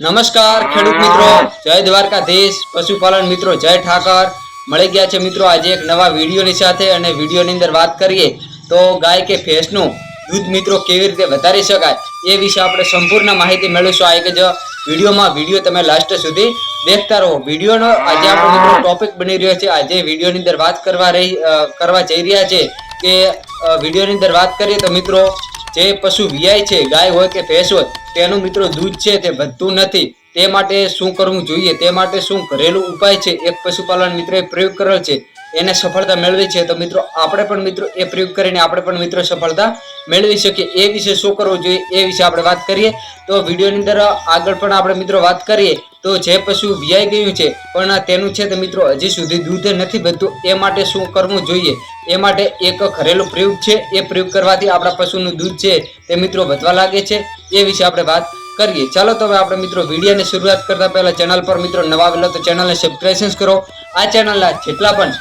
નમસ્કાર ખેડૂત મિત્રો. જય દ્વારકાધીશ પશુપાલન મિત્રો જય ઠાકર. મળી ગયા છે મિત્રો આજે એક નવા વિડીયોની સાથે અને વિડીયોની અંદર વાત કરીએ તો ગાય કે ભેંસનું દૂધ મિત્રો કેવી રીતે વધારી શકાય એ વિશે આપણે સંપૂર્ણ માહિતી મેળવીશું. આ એક જ વિડીયોમાં વીડિયો તમે લાસ્ટ સુધી દેખતા રહો. વિડીયોનો આજે આપણો મિત્રો ટોપિક બની રહ્યો છે. આજે વિડીયોની અંદર વાત કરવા રહી કરવા જઈ રહ્યા છે કે વિડીયોની અંદર વાત કરીએ તો મિત્રો જે પશુ વિયાય છે ગાય હોય કે ભેંસ હોય તેનું મિત્રો દૂધ છે તે વધતું નથી. તે માટે શું કરવું જોઈએ? તે માટે શું ઘરેલું ઉપાય છે? એક પશુપાલન મિત્રએ પ્રયોગ કરેલ છે. એને સફળતા મેળવી છે. તો મિત્રો, આપણે પણ મિત્રો એ પ્રયોગ કરીને આપણે પણ મિત્રો સફળતા મેળવી શકીએ. એ વિશે શું કરવું જોઈએ? એ વિશે આપણે વાત કરીએ. તો વિડીયોની અંદર આગળ પણ આપણે મિત્રો વાત કરીએ. તો જે પશુ વિયાઈ ગયું છે, પણ તેનું છે તે મિત્રો હજી સુધી દૂધ નથી બધું એ માટે શું કરવું જોઈએ? એ માટે એક ઘરેલું પ્રયોગ છે. એ પ્રયોગ કરવાથી આપણા પશુનું દૂધ છે તે મિત્રો વધવા લાગે છે. એ વિશે આપણે વાત કરીએ. ચાલો તો હવે આપણે મિત્રો વિડીયોની શરૂઆત કરતા પહેલા ચેનલ પર મિત્રો નવા આવેલો તો ચેનલને સબસ્ક્રાઈબ કરો. આ ચેનલના જેટલા પણ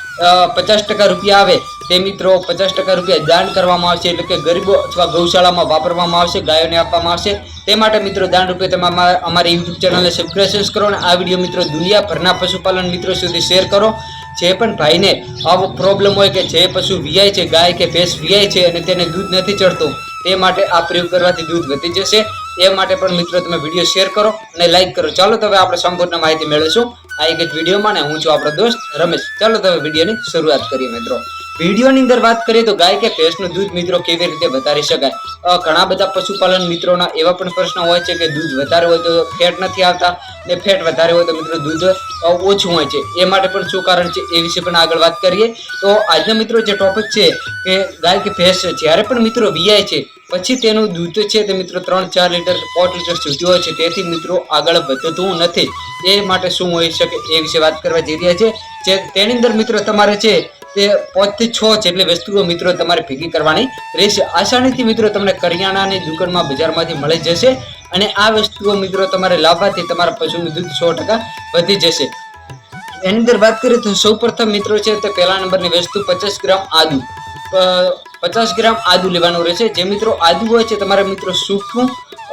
પચાસ ટકા રૂપિયા આવે તે મિત્રો પચાસ ટકા રૂપિયા દાન કરવામાં આવશે. એટલે કે ગરીબો અથવા ગૌશાળામાં વાપરવામાં આવશે, ગાયોને આપવામાં આવશે. તે માટે મિત્રો દાન રૂપે તમે અમા- અમારી યુટ્યુબ ચેનલને સબસ્ક્રાઈબ કરો અને આ વીડિયો મિત્રો દુનિયાભરના પશુપાલન મિત્રો સુધી શેર કરો. જે પણ ભાઈને આવો પ્રોબ્લેમ હોય કે જે પશુ વિયાય છે, ગાય કે ભેંસ વિયાય છે અને તેને દૂધ નથી ચડતું તે માટે આ પ્રયોગ કરવાથી દૂધ વધી જશે. એ માટે પણ મિત્રો તમે વીડિયો શેર કરો અને લાઈક કરો. ચાલો તો હવે આપણે સંપૂર્ણ માહિતી મેળવીશું. આ એક જ વિડીયોમાં ને હું છું આપણો દોસ્ત રમેશ. ચાલો તો હવે વિડીયોની શરૂઆત કરીએ મિત્રો. વિડીયોની અંદર વાત કરીએ તો ગાય કે ભેંસનું દૂધ મિત્રો કેવી રીતે વધારી શકાય? ઘણા બધા પશુપાલન મિત્રોના એવા પણ પ્રશ્ન હોય છે કે દૂધ વધારે હોય તો ફેટ નથી આવતા ને ફેટ વધારે હોય તો મિત્રો દૂધ ઓછું હોય છે. એ માટે પણ શું કારણ છે એ વિશે પણ આગળ વાત કરીએ. તો આજના મિત્રો જે ટોપિક છે કે ગાય કે ભેંસ જ્યારે પણ મિત્રો વિયાય છે, પછી તેનું દૂધ છે તે મિત્રો ત્રણ ચાર લીટર પોટ લીટર સુધી હોય છે. તેથી મિત્રો આગળ વધતું નથી. એ માટે શું હોઈ શકે એ વિશે વાત કરવા જઈ રહ્યા છે. જે તેની અંદર મિત્રો તમારે છે તે પાંચથી છ જેટલી વસ્તુઓ મિત્રો તમારે ભેગી કરવાની. રહેશે આસાનીથી મિત્રો તમને કરિયાણાની દુકાનમાં બજારમાંથી મળી જશે અને આ વસ્તુઓ મિત્રો તમારે લાવવાથી તમારા પશુનું દૂધ સો ટકા વધી જશે. એની અંદર વાત કરીએ તો સૌ પ્રથમ મિત્રો છે તે પહેલા નંબરની વસ્તુ પચાસ ગ્રામ આદુ. પચાસ ગ્રામ આદુ લેવાનું રહેશે. જે મિત્રો આદુ હોય છે તમારે મિત્રો સૂકવું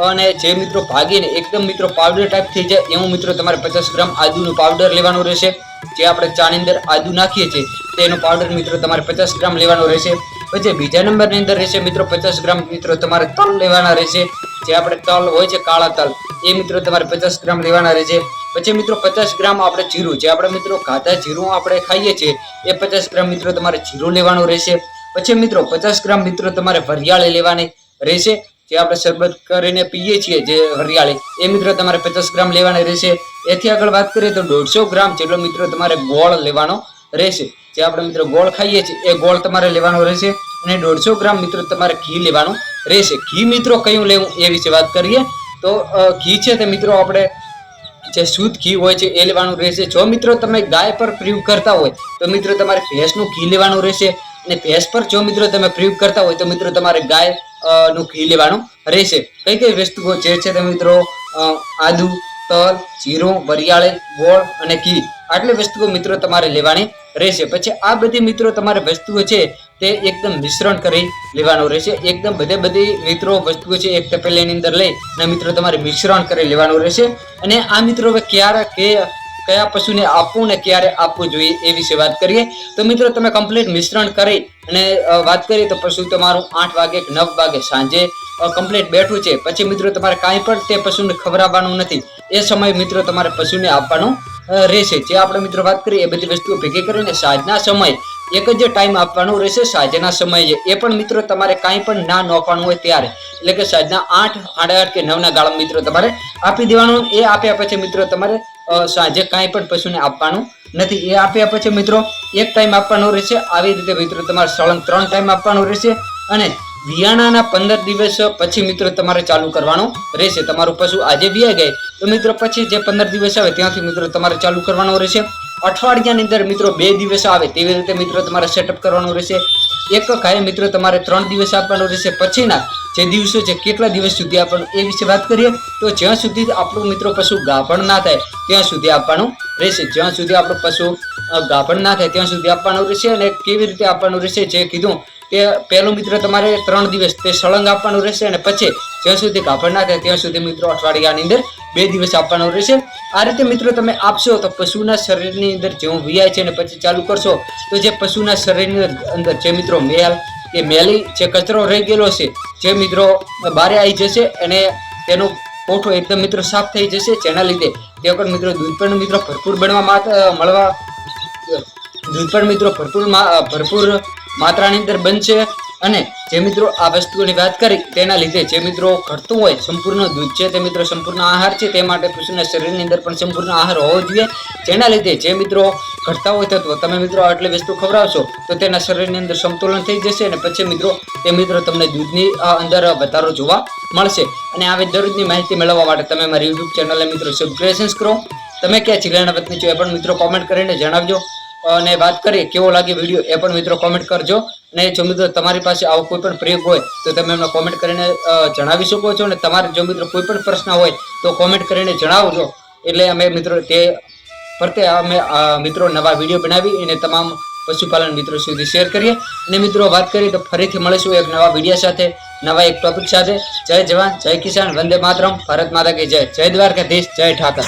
અને જે મિત્રો ભાગીને એકદમ મિત્રો પાવડર ટાઈપ થઈ જાય, એવું મિત્રો તમારે પચાસ ગ્રામ આદુનું પાવડર લેવાનું રહેશે. જે આપણે ચાની અંદર આદુ નાખીએ છીએ. તેનો પાવડર મિત્રો તમારે પચાસ ગ્રામ લેવાનો રહેશે. પછી બીજા નંબરની અંદર રહેશે મિત્રો પચાસ ગ્રામ. મિત્રો તમારે તલ લેવાના રહેશે. જે આપણે તલ હોય છે કાળા તલ, એ મિત્રો તમારે પચાસ ગ્રામ લેવાના રહેશે. પછી મિત્રો પચાસ ગ્રામ આપણે જીરું, જે આપણે મિત્રો ખાધા જીરું આપણે ખાઈએ છીએ, એ પચાસ ગ્રામ મિત્રો તમારે જીરું લેવાનું રહેશે. પછી મિત્રો પચાસ ગ્રામ મિત્રો તમારે વરિયાળી લેવાની રહેશે. જે આપણે શરબત કરીને પીએ છીએ જે વરિયાળી, એ મિત્રો તમારે પચાસ ગ્રામ લેવાની રહેશે. એથી આગળ વાત કરીએ તો દોઢસો ગ્રામ જેટલો મિત્રો તમારે ગોળ લેવાનો રહેશે. જે આપણે મિત્રો ગોળ ખાઈએ છીએ. એ ગોળ તમારે લેવાનો રહેશે અને દોઢસો ગ્રામ મિત્રો તમારે ઘી લેવાનું રહેશે. ઘી મિત્રો કયું લેવું એ વિશે વાત કરીએ. તો ઘી છે તે મિત્રો આપણે જે શુદ્ધ ઘી હોય છે એ લેવાનું રહેશે. જો મિત્રો તમે ગાય પર પ્રયોગ કરતા હોય, તો મિત્રો તમારે ભેંસનું ઘી લેવાનું રહેશે અને ભેંસ પર જો મિત્રો તમે પ્રયોગ કરતા હોય, તો મિત્રો તમારે ગાયનું ઘી લેવાનું રહેશે. કઈ કઈ વસ્તુઓ જે છે તે મિત્રો આદુ, તલ, જીરું, વરિયાળી, ગોળ અને ઘી આટલી વસ્તુઓ મિત્રો તમારે લેવાની રહેશે. પછી આ બધી મિત્રો તમારે વસ્તુઓ છે તે એકદમ મિશ્રણ કરી લેવાનું રહેશે. એકદમ બધે બધી મિત્રો વસ્તુઓ છે એક તપેલીની અંદર લઈ અને મિત્રો તમારે મિશ્રણ કરી લેવાનું રહેશે. અને આ મિત્રો હવે ક્યારે કે કયા પશુને આપવું ને ક્યારે આપવું જોઈએ એ વિશે વાત કરીએ. તો મિત્રો તમે કમ્પ્લીટ મિશ્રણ કરી અને વાત કરીએ તો પશુ તમારું આઠ વાગે કે નવ વાગે સાંજે કમ્પ્લીટ બેઠું છે. પછી મિત્રો તમારે કાંઈ પણ તે પશુને ખવડાવવાનું નથી. એ સમય મિત્રો તમારે પશુને આપવાનું રહેશે. જે આપણે મિત્રો વાત કરીએ એ બધી વસ્તુઓ ભેગી કરીને સાંજના સમય. એક જ ટાઈમ આપવાનો રહેશે, સાંજના સમયે એ પણ મિત્રો તમારે કાંઈ પણ ના નોંધવાનું હોય ત્યારે. એટલે કે સાંજના આઠ, સાડા આઠ કે નવના ગાળા મિત્રો તમારે આપી દેવાનું. એ આપ્યા પછી મિત્રો તમારે સાંજે કાંઈ પણ પશુને આપવાનું નથી. એ આપ્યા પછી મિત્રો એક ટાઈમ આપવાનો રહેશે. આવી રીતે મિત્રો તમારે સળંગ ત્રણ ટાઈમ આપવાનો રહેશે. અને વિયાણાના પંદર દિવસ પછી મિત્રો તમારે ચાલુ કરવાનું રહેશે. તમારું પશુ આજે વિયા ગયે. તો મિત્રો પછી જે પંદર દિવસ આવે ત્યાંથી મિત્રો તમારે ચાલુ કરવાનું રહેશે. અઠવાડિયાની અંદર મિત્રો બે દિવસ આવે તેવી રીતે મિત્રો તમારે સેટઅપ કરવાનું રહેશે. એક ગાય મિત્રો તમારે ત્રણ દિવસ આપવાનો રહેશે. પછીના જે દિવસો છે કેટલા દિવસ સુધી આપવાનું એ વિશે વાત કરીએ. તો જ્યાં સુધી આપણું મિત્રો પશુ ગાભણ ના થાય ત્યાં સુધી આપવાનું રહેશે. જ્યાં સુધી આપણું પશુ ગાભણ ના થાય ત્યાં સુધી આપવાનું રહેશે અને કેવી રીતે આપવાનું રહેશે જે કીધું તે પહેલું મિત્ર તમારે ત્રણ દિવસ તે સળંગ આપવાનું રહેશે અને પછી જ્યાં સુધી ગાભણ ના થાય ત્યાં સુધી મિત્રો અઠવાડિયાની અંદર બે દિવસ આપવાનું રહેશે. આ રીતે મિત્રો તમે આપશો તો પશુના શરીરની અંદર જેવું વિયાય છે અને પછી ચાલુ કરશો તો જે પશુના શરીરની અંદર જે મિત્રો મેલ કે મેલી જે કચરો રહી ગયેલો છે, જે મિત્રો બહારે આવી જશે અને તેનો કોઠો એકદમ મિત્રો સાફ થઈ જશે. જેના લીધે તે વખત મિત્રો દૂધ પણ મિત્રો ભરપૂર બનવા મળવા દૂધ પણ મિત્રો ભરપૂર ભરપૂર માત્રાની અંદર બનશે અને જે મિત્રો આ વસ્તુઓની વાત કરી તેના લીધે જે મિત્રો ઘટતું હોય સંપૂર્ણ દૂધ છે તે મિત્રો સંપૂર્ણ આહાર છે તે માટે પશુના શરીરની અંદર પણ સંપૂર્ણ આહાર હોવો જોઈએ. જેના લીધે જે મિત્રો ઘટતા હોય તત્વો તમે મિત્રો આટલી વસ્તુ ખવડાવશો તો તેના શરીરની અંદર સંતુલન થઈ જશે અને પછી મિત્રો તે મિત્રો તમને દૂધની અંદર વધારો જોવા મળશે. અને આવી દરરોજની માહિતી મેળવવા માટે તમે મારી યુટ્યુબ ચેનલને મિત્રો સબસ્ક્રિપ્શન કરો. તમે ક્યાં જિલ્લાના વતની છો એ પણ મિત્રો કોમેન્ટ કરીને જણાવજો. અને વાત કરીએ કેવો લાગે વીડિયો એ પણ મિત્રો કોમેન્ટ કરજો. અને જો મિત્રો તમારી પાસે આવો કોઈ પણ પ્રયોગ હોય, તો તમે એમને કોમેન્ટ કરીને જણાવી શકો છો. અને તમારે જો મિત્રો કોઈ પણ પ્રશ્ન હોય, તો કોમેન્ટ કરીને જણાવજો. એટલે અમે મિત્રો તે ફરતે અમે મિત્રો નવા વીડિયો બનાવી અને તમામ પશુપાલન મિત્રો સુધી શેર કરીએ. અને મિત્રો વાત કરીએ તો ફરીથી મળીશું એક નવા વીડિયો સાથે, નવા એક ટોપિક સાથે. જય જવાન, જય કિસાન, વંદે માતરમ. ભારત માતા કે જય. જય દ્વારકાધીશ, જય ઠાકર.